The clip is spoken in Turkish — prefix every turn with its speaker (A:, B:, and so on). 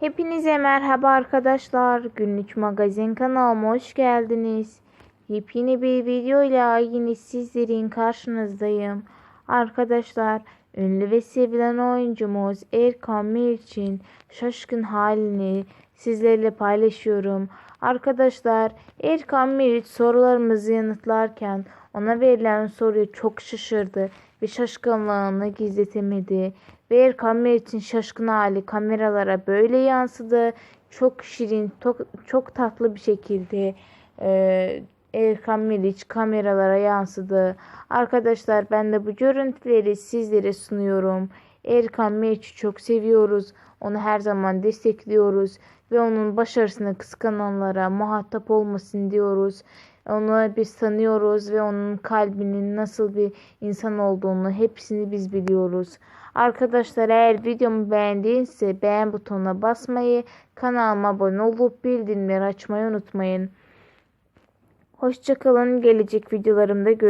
A: Hepinize merhaba arkadaşlar. Günlük magazin kanalıma hoş geldiniz. Yepyeni bir video ile yine sizlerin karşınızdayım. Arkadaşlar ünlü ve sevilen oyuncumuz Erkan Meriç'in şaşkın halini sizlerle paylaşıyorum. Arkadaşlar Erkan Meriç sorularımızı yanıtlarken ona verilen soruya çok şaşırdı ve şaşkınlığını gizletemedi. Ve Erkan Meriç'in şaşkın hali kameralara böyle yansıdı. Çok şirin, çok, çok tatlı bir şekilde e, Erkan Meriç kameralara yansıdı. Arkadaşlar ben de bu görüntüleri sizlere sunuyorum. Erkan Meriç'i çok seviyoruz. Onu her zaman destekliyoruz ve onun başarısını kıskananlara muhatap olmasın diyoruz. Onu biz tanıyoruz ve onun kalbinin nasıl bir insan olduğunu hepsini biz biliyoruz. Arkadaşlar eğer videomu beğendiyse beğen butonuna basmayı, kanalıma abone olup bildirimleri açmayı unutmayın. Hoşçakalın. Gelecek videolarımda görüşürüz.